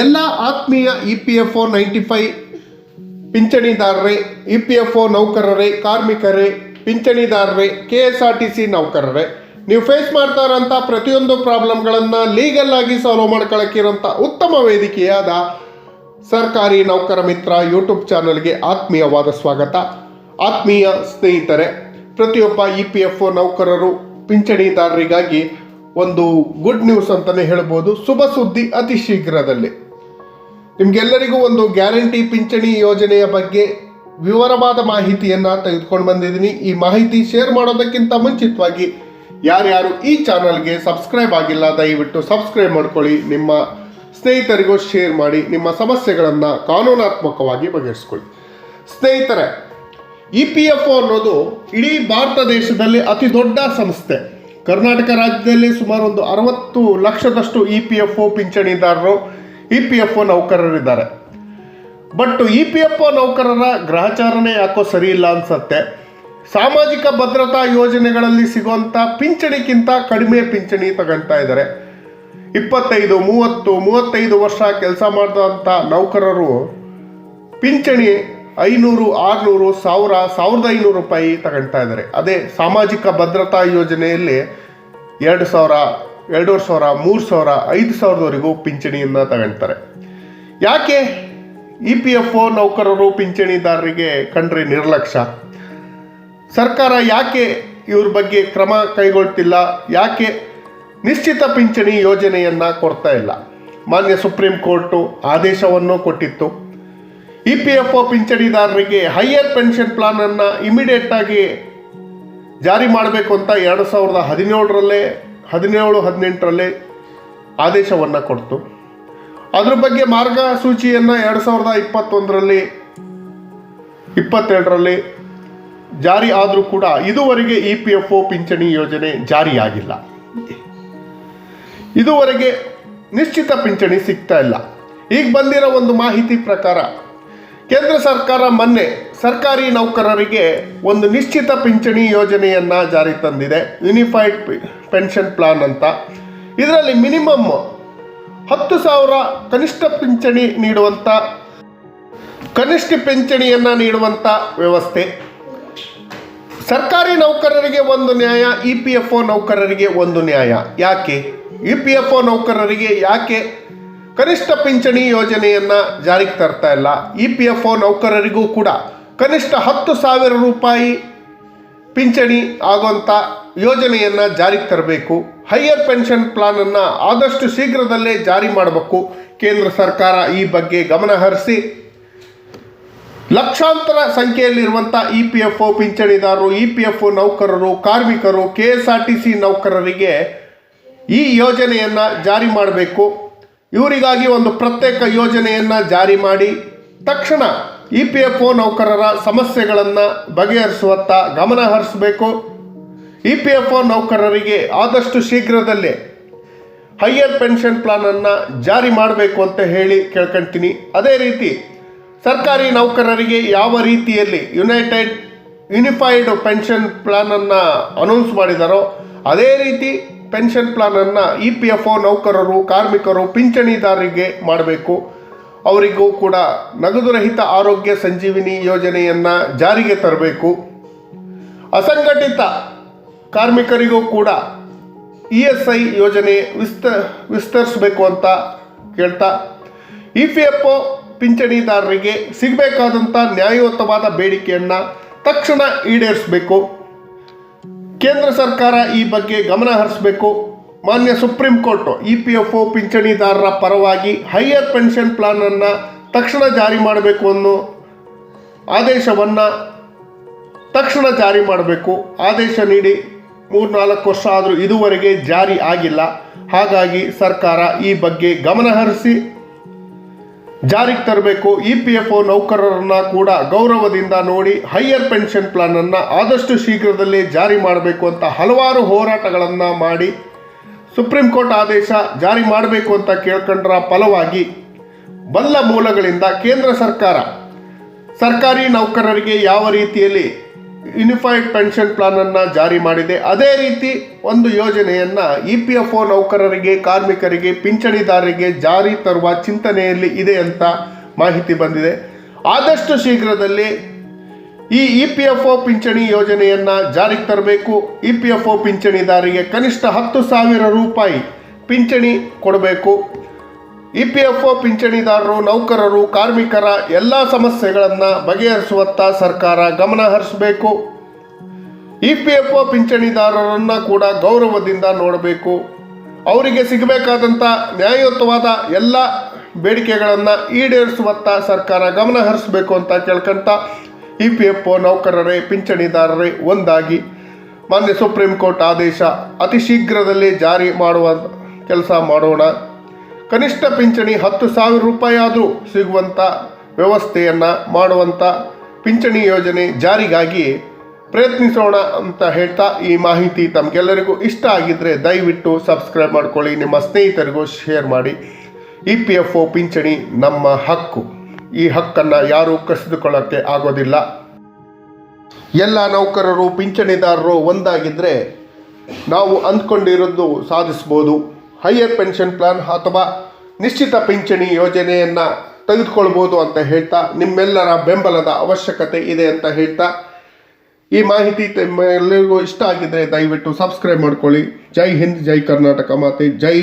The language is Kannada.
ಎಲ್ಲ ಆತ್ಮೀಯ E P F O ninety five ಪಿಂಚಣಿದಾರರೇ, E P F O ನೌಕರರೇ, ಕಾರ್ಮಿಕರೇ, ಪಿಂಚಣಿದಾರರೇ, K S R T C ನೌಕರರೇ, ನೀವು ಫೇಸ್ ಮಾಡ್ತಾ ಇರೋಂಥ ಪ್ರತಿಯೊಂದು ಪ್ರಾಬ್ಲಮ್ಗಳನ್ನು ಲೀಗಲ್ ಆಗಿ ಸಾಲ್ವ್ ಮಾಡ್ಕೊಳ್ಳೋಕ್ಕಿರೋಂಥ ಉತ್ತಮ ವೇದಿಕೆಯಾದ ಸರ್ಕಾರಿ ನೌಕರ ಮಿತ್ರ ಯೂಟ್ಯೂಬ್ ಚಾನಲ್ಗೆ ಆತ್ಮೀಯವಾದ ಸ್ವಾಗತ. ಆತ್ಮೀಯ ಸ್ನೇಹಿತರೆ, ಪ್ರತಿಯೊಬ್ಬ ಇ ಪಿ ಎಫ್ ಒ ನೌಕರರು, ಪಿಂಚಣಿದಾರರಿಗಾಗಿ ಒಂದು ಗುಡ್ ನ್ಯೂಸ್ ಅಂತಲೇ ಹೇಳ್ಬೋದು. ಶುಭ ಸುದ್ದಿ ಅತಿ ಶೀಘ್ರದಲ್ಲಿ. ನಿಮಗೆಲ್ಲರಿಗೂ ಒಂದು ಗ್ಯಾರಂಟಿ ಪಿಂಚಣಿ ಯೋಜನೆಯ ಬಗ್ಗೆ ವಿವರವಾದ ಮಾಹಿತಿಯನ್ನು ತೆಗೆದುಕೊಂಡು ಬಂದಿದ್ದೀನಿ. ಈ ಮಾಹಿತಿ ಶೇರ್ ಮಾಡೋದಕ್ಕಿಂತ ಮುಂಚಿತವಾಗಿ ಯಾರ್ಯಾರು ಈ ಚಾನಲ್ಗೆ ಸಬ್ಸ್ಕ್ರೈಬ್ ಆಗಿಲ್ಲ, ದಯವಿಟ್ಟು ಸಬ್ಸ್ಕ್ರೈಬ್ ಮಾಡ್ಕೊಳ್ಳಿ. ನಿಮ್ಮ ಸ್ನೇಹಿತರಿಗೂ ಶೇರ್ ಮಾಡಿ, ನಿಮ್ಮ ಸಮಸ್ಯೆಗಳನ್ನು ಕಾನೂನಾತ್ಮಕವಾಗಿ ಬಗೆಹರಿಸ್ಕೊಳ್ಳಿ. ಸ್ನೇಹಿತರೆ ಇ ಪಿ ಎಫ್ ಒ ಅನ್ನೋದು ಇಡೀ ಭಾರತ ದೇಶದಲ್ಲಿ ಅತಿ ದೊಡ್ಡ ಸಂಸ್ಥೆ. ಕರ್ನಾಟಕ ರಾಜ್ಯದಲ್ಲಿ ಸುಮಾರು ಒಂದು ಅರವತ್ತು ಲಕ್ಷದಷ್ಟು ಇ ಪಿ ಎಫ್ ಒ ಪಿಂಚಣಿದಾರರು E P F O ನೌಕರರಿದ್ದಾರೆ. But E P F O ನೌಕರರ ಗ್ರಹಚಾರಣೆ ಯಾಕೋ ಸರಿ ಇಲ್ಲ ಅನ್ಸತ್ತೆ. ಸಾಮಾಜಿಕ ಭದ್ರತಾ ಯೋಜನೆಗಳಲ್ಲಿ ಸಿಗುವಂಥ ಪಿಂಚಣಿಗಿಂತ ಕಡಿಮೆ ಪಿಂಚಣಿ ತಗೊಳ್ತಾ ಇದ್ದಾರೆ. ಇಪ್ಪತ್ತೈದು, ಮೂವತ್ತು, ಮೂವತ್ತೈದು ವರ್ಷ ಕೆಲಸ ಮಾಡಿದಂಥ ನೌಕರರು ಪಿಂಚಣಿ ಐನೂರು, ಆರುನೂರು, ಸಾವಿರ, ಸಾವಿರದ ಐನೂರು ರೂಪಾಯಿ ತಗೊಳ್ತಾ ಇದ್ದಾರೆ. ಅದೇ ಸಾಮಾಜಿಕ ಭದ್ರತಾ ಯೋಜನೆಯಲ್ಲಿ ಎರಡು ಸಾವಿರ, ಎರಡೂವರೆ ಸಾವಿರ, ಮೂರು ಸಾವಿರ, ಐದು ಸಾವಿರದವರೆಗೂ ಪಿಂಚಣಿಯನ್ನು ತಗೊಳ್ತಾರೆ. ಯಾಕೆ ಇ ಪಿ ಎಫ್ ಒ ನೌಕರರು ಪಿಂಚಣಿದಾರರಿಗೆ ಕಂಡ್ರೆ ನಿರ್ಲಕ್ಷ್ಯ? ಸರ್ಕಾರ ಯಾಕೆ ಇವ್ರ ಬಗ್ಗೆ ಕ್ರಮ ಕೈಗೊಳ್ತಿಲ್ಲ? ಯಾಕೆ ನಿಶ್ಚಿತ ಪಿಂಚಣಿ ಯೋಜನೆಯನ್ನು ಕೊಡ್ತಾ ಇಲ್ಲ? ಮಾನ್ಯ ಸುಪ್ರೀಂ ಕೋರ್ಟು ಆದೇಶವನ್ನು ಕೊಟ್ಟಿತ್ತು. ಇ ಪಿ ಎಫ್ ಒ ಪಿಂಚಣಿದಾರರಿಗೆ ಹೈಯರ್ ಪೆನ್ಷನ್ ಪ್ಲಾನನ್ನು ಇಮಿಡಿಯೇಟಾಗಿ ಜಾರಿ ಮಾಡಬೇಕು ಅಂತ ಎರಡು ಸಾವಿರದ ಹದಿನೇಳರಲ್ಲೇ, ಹದಿನೇಳು, ಹದಿನೆಂಟರಲ್ಲೇ ಆದೇಶವನ್ನು ಕೊಡ್ತು. ಅದ್ರ ಬಗ್ಗೆ ಮಾರ್ಗಸೂಚಿಯನ್ನು ಎರಡು ಸಾವಿರದ ಇಪ್ಪತ್ತೊಂದರಲ್ಲಿ ಇಪ್ಪತ್ತೆರಡರಲ್ಲಿ ಜಾರಿ ಆದರೂ ಕೂಡ ಇದುವರೆಗೆ ಇ ಪಿ ಎಫ್ ಒ ಪಿಂಚಣಿ ಯೋಜನೆ ಜಾರಿಯಾಗಿಲ್ಲ. ಇದುವರೆಗೆ ನಿಶ್ಚಿತ ಪಿಂಚಣಿ ಸಿಗ್ತಾ ಇಲ್ಲ. ಈಗ ಬಂದಿರೋ ಒಂದು ಮಾಹಿತಿ ಪ್ರಕಾರ ಕೇಂದ್ರ ಸರ್ಕಾರ ಮೊನ್ನೆ ಸರ್ಕಾರಿ ನೌಕರರಿಗೆ ಒಂದು ನಿಶ್ಚಿತ ಪಿಂಚಣಿ ಯೋಜನೆಯನ್ನು ಜಾರಿ ತಂದಿದೆ ಯುನಿಫೈಡ್ ಪೆನ್ಷನ್ ಪ್ಲಾನ್ ಅಂತ. ಇದರಲ್ಲಿ ಮಿನಿಮಮ್ ಹತ್ತು ಸಾವಿರ ಕನಿಷ್ಠ ಪಿಂಚಣಿ ನೀಡುವಂಥ ಕನಿಷ್ಠ ಪಿಂಚಣಿಯನ್ನು ನೀಡುವಂಥ ವ್ಯವಸ್ಥೆ. ಸರ್ಕಾರಿ ನೌಕರರಿಗೆ ಒಂದು ನ್ಯಾಯ ಇ ಪಿ ಎಫ್ ಒ ನೌಕರರಿಗೆ ಒಂದು ನ್ಯಾಯ. ಯಾಕೆ? ಇ ಪಿ ಎಫ್ ಒ ನೌಕರರಿಗೆ ಯಾಕೆ ಕನಿಷ್ಠ ಪಿಂಚಣಿ ಯೋಜನೆಯನ್ನು ಜಾರಿಗೆ ತರ್ತಾ ಇಲ್ಲ. ಇ ಪಿ ಎಫ್ ಒ ನೌಕರರಿಗೂ ಕೂಡ ಕನಿಷ್ಠ ಹತ್ತು ಸಾವಿರ ರೂಪಾಯಿ ಪಿಂಚಣಿ ಆಗುವಂಥ ಯೋಜನೆಯನ್ನು ಜಾರಿಗೆ ತರಬೇಕು. ಹೈಯರ್ ಪೆನ್ಷನ್ ಪ್ಲಾನನ್ನು ಆದಷ್ಟು ಶೀಘ್ರದಲ್ಲೇ ಜಾರಿ ಮಾಡಬೇಕು. ಕೇಂದ್ರ ಸರ್ಕಾರ ಈ ಬಗ್ಗೆ ಗಮನ ಹರಿಸಿ ಲಕ್ಷಾಂತರ ಸಂಖ್ಯೆಯಲ್ಲಿರುವಂಥ ಇ ಪಿ ಎಫ್ ಒ ಪಿಂಚಣಿದಾರರು, ಇ ಪಿ ಎಫ್ ಒ ನೌಕರರು, ಕಾರ್ಮಿಕರು, K S R T C ನೌಕರರಿಗೆ ಈ ಯೋಜನೆಯನ್ನು ಜಾರಿ ಮಾಡಬೇಕು. ಇವರಿಗಾಗಿ ಒಂದು ಪ್ರತ್ಯೇಕ ಯೋಜನೆಯನ್ನು ಜಾರಿ ಮಾಡಿ ತಕ್ಷಣ ಇ ಪಿ ಎಫ್ ಒ ನೌಕರರ ಸಮಸ್ಯೆಗಳನ್ನು ಬಗೆಹರಿಸುವತ್ತ ಗಮನ ಹರಿಸಬೇಕು. ಇ ಪಿ ಎಫ್ ಒ ನೌಕರರಿಗೆ ಆದಷ್ಟು ಶೀಘ್ರದಲ್ಲೇ ಹೈಯರ್ ಪೆನ್ಷನ್ ಪ್ಲಾನನ್ನು ಜಾರಿ ಮಾಡಬೇಕು ಅಂತ ಹೇಳಿ ಕೇಳ್ಕೊಳ್ತೀನಿ ಅದೇ ರೀತಿ ಸರ್ಕಾರಿ ನೌಕರರಿಗೆ ಯಾವ ರೀತಿಯಲ್ಲಿ ಯುನೈಟೆಡ್ ಯುನಿಫೈಡ್ ಪೆನ್ಷನ್ ಪ್ಲಾನನ್ನು ಅನೌನ್ಸ್ ಮಾಡಿದಾರೋ, ಅದೇ ರೀತಿ ಪೆನ್ಷನ್ ಪ್ಲಾನನ್ನು ಇ ಪಿ ಎಫ್ ಒ, ನೌಕರರು, ಕಾರ್ಮಿಕರು ಪಿಂಚಣಿದಾರರಿಗೆ ಮಾಡಬೇಕು. ಅವರಿಗೂ ಕೂಡ ನಗದು ರಹಿತ ಆರೋಗ್ಯ ಸಂಜೀವಿನಿ ಯೋಜನೆಯನ್ನು ಜಾರಿಗೆ ತರಬೇಕು. ಅಸಂಘಟಿತ ಕಾರ್ಮಿಕರಿಗೂ ಕೂಡ ಇ ಎಸ್ ಐ ಯೋಜನೆ ವಿಸ್ತ, ವಿಸ್ತರಿಸಬೇಕು ಅಂತ ಕೇಳ್ತಾ, ಇ ಪಿ ಎಫ್ ಒ ಪಿಂಚಣಿದಾರರಿಗೆ ಸಿಗಬೇಕಾದಂಥ ನ್ಯಾಯಯುತವಾದ ಬೇಡಿಕೆಯನ್ನು ತಕ್ಷಣ ಈಡೇರಿಸಬೇಕು. ಕೇಂದ್ರ ಸರ್ಕಾರ ಈ ಬಗ್ಗೆ ಗಮನ ಹರಿಸಬೇಕು. ಮಾನ್ಯ supreme court, E P F O ಪಿಂಚಣಿದಾರರ ಪರವಾಗಿ ಹೈಯರ್ ಪೆನ್ಷನ್ ಪ್ಲಾನನ್ನು ತಕ್ಷಣ ಜಾರಿ ಮಾಡಬೇಕು ಅನ್ನೋ ಆದೇಶವನ್ನು ತಕ್ಷಣ ಜಾರಿ ಮಾಡಬೇಕು. ಆದೇಶ ನೀಡಿ ಮೂರ್ನಾಲ್ಕು ವರ್ಷ ಆದರೂ ಇದುವರೆಗೆ ಜಾರಿ ಆಗಿಲ್ಲ. ಹಾಗಾಗಿ ಸರ್ಕಾರ ಈ ಬಗ್ಗೆ ಗಮನ ಹರಿಸಿ ಜಾರಿಗೆ ತರಬೇಕು. ಇ ಪಿ ಎಫ್ ಒ ನೌಕರರನ್ನ ಕೂಡ ಗೌರವದಿಂದ ನೋಡಿ ಹೈಯರ್ ಪೆನ್ಷನ್ ಪ್ಲಾನನ್ನು ಆದಷ್ಟು ಶೀಘ್ರದಲ್ಲೇ ಜಾರಿ ಮಾಡಬೇಕು ಅಂತ ಹಲವಾರು ಹೋರಾಟಗಳನ್ನು ಮಾಡಿ ಸುಪ್ರೀಂ ಕೋರ್ಟ್ ಆದೇಶ ಜಾರಿ ಮಾಡಬೇಕು ಅಂತ ಕೇಳ್ಕೊಂಡ್ರ ಫಲವಾಗಿ ಬಲ್ಲ ಮೂಲಗಳಿಂದ ಕೇಂದ್ರ ಸರ್ಕಾರ ಸರ್ಕಾರಿ ನೌಕರರಿಗೆ ಯಾವ ರೀತಿಯಲ್ಲಿ ಯೂನಿಫೈಡ್ ಪೆನ್ಷನ್ ಪ್ಲಾನ್ ಅನ್ನ ಜಾರಿ ಮಾಡಿದೆ. ಅದೇ ರೀತಿ ಒಂದು ಯೋಜನೆಯನ್ನ ಇ ಪಿ ಎಫ್ ಒ ನೌಕರರಿಗೆ, ಕಾರ್ಮಿಕರಿಗೆ, ಪಿಂಚಣಿದಾರರಿಗೆ ಜಾರಿ ತರುವ ಚಿಂತನೆಯಲ್ಲಿ ಇದೆ ಅಂತ ಮಾಹಿತಿ ಬಂದಿದೆ. ಆದಷ್ಟು ಶೀಘ್ರದಲ್ಲಿ ಈ ಇ ಪಿ ಎಫ್ ಒ ಪಿಂಚಣಿ ಯೋಜನೆಯನ್ನ ಜಾರಿಗೆ ತರಬೇಕು. ಇ ಪಿ ಎಫ್ ಒ ಪಿಂಚಣಿದಾರರಿಗೆ ಕನಿಷ್ಠ ಹತ್ತು ಸಾವಿರ ರೂಪಾಯಿ ಪಿಂಚಣಿ ಕೊಡಬೇಕು. ಇ ಪಿ ಎಫ್ ಒ ಪಿಂಚಣಿದಾರರು, ನೌಕರರು, ಕಾರ್ಮಿಕರ ಎಲ್ಲ ಸಮಸ್ಯೆಗಳನ್ನು ಬಗೆಹರಿಸುವತ್ತ ಸರ್ಕಾರ ಗಮನ ಹರಿಸಬೇಕು. ಇ ಪಿ ಎಫ್ ಒ ಪಿಂಚಣಿದಾರರನ್ನು ಕೂಡ ಗೌರವದಿಂದ ನೋಡಬೇಕು. ಅವರಿಗೆ ಸಿಗಬೇಕಾದಂಥ ನ್ಯಾಯಯುತವಾದ ಎಲ್ಲ ಬೇಡಿಕೆಗಳನ್ನು ಈಡೇರಿಸುವತ್ತ ಸರ್ಕಾರ ಗಮನ ಹರಿಸಬೇಕು ಅಂತ ಕೇಳ್ಕೊಂತ ಇ ಪಿ ಎಫ್ ಒ ನೌಕರರೇ, ಪಿಂಚಣಿದಾರರೇ ಒಂದಾಗಿ ಮಾನ್ಯ ಸುಪ್ರೀಂ ಕೋರ್ಟ್ ಆದೇಶ ಅತಿ ಶೀಘ್ರದಲ್ಲಿ ಜಾರಿ ಮಾಡುವ ಕೆಲಸ ಮಾಡೋಣ. ಕನಿಷ್ಠ ಪಿಂಚಣಿ ಹತ್ತು ಸಾವಿರ ರೂಪಾಯಿ ಆದರೂ ಸಿಗುವಂಥ ವ್ಯವಸ್ಥೆಯನ್ನು ಮಾಡುವಂಥ ಪಿಂಚಣಿ ಯೋಜನೆ ಜಾರಿಗಾಗಿ ಪ್ರಯತ್ನಿಸೋಣ ಅಂತ ಹೇಳ್ತಾ ಈ ಮಾಹಿತಿ ತಮಗೆಲ್ಲರಿಗೂ ಇಷ್ಟ ಆಗಿದ್ದರೆ ದಯವಿಟ್ಟು ಸಬ್ಸ್ಕ್ರೈಬ್ ಮಾಡ್ಕೊಳ್ಳಿ, ನಿಮ್ಮ ಸ್ನೇಹಿತರಿಗೂ ಶೇರ್ ಮಾಡಿ. ಇ ಪಿ ಎಫ್ ಒ ಪಿಂಚಣಿ ನಮ್ಮ ಹಕ್ಕು. ಈ ಹಕ್ಕನ್ನು ಯಾರೂ ಕಸಿದುಕೊಳ್ಳೋಕ್ಕೆ ಆಗೋದಿಲ್ಲ. ಎಲ್ಲ ನೌಕರರು, ಪಿಂಚಣಿದಾರರು ಒಂದಾಗಿದ್ದರೆ ನಾವು ಅಂದ್ಕೊಂಡಿರೋದು ಸಾಧಿಸ್ಬೋದು. ಹೈಯರ್ ಪೆನ್ಷನ್ ಪ್ಲಾನ್ ಅಥವಾ ನಿಶ್ಚಿತ ಪಿಂಚಣಿ ಯೋಜನೆಯನ್ನು ತೆಗೆದುಕೊಳ್ಬೋದು ಅಂತ ಹೇಳ್ತಾ ನಿಮ್ಮೆಲ್ಲರ ಬೆಂಬಲದ ಅವಶ್ಯಕತೆ ಇದೆ ಅಂತ ಹೇಳ್ತಾ ಈ ಮಾಹಿತಿ ತಮ್ಮೆಲ್ಲರಿಗೂ ಇಷ್ಟ ಆಗಿದ್ದರೆ ದಯವಿಟ್ಟು ಸಬ್ಸ್ಕ್ರೈಬ್ ಮಾಡ್ಕೊಳ್ಳಿ. ಜೈ ಹಿಂದ್, ಜೈ ಕರ್ನಾಟಕ ಮಾತೆ, ಜೈ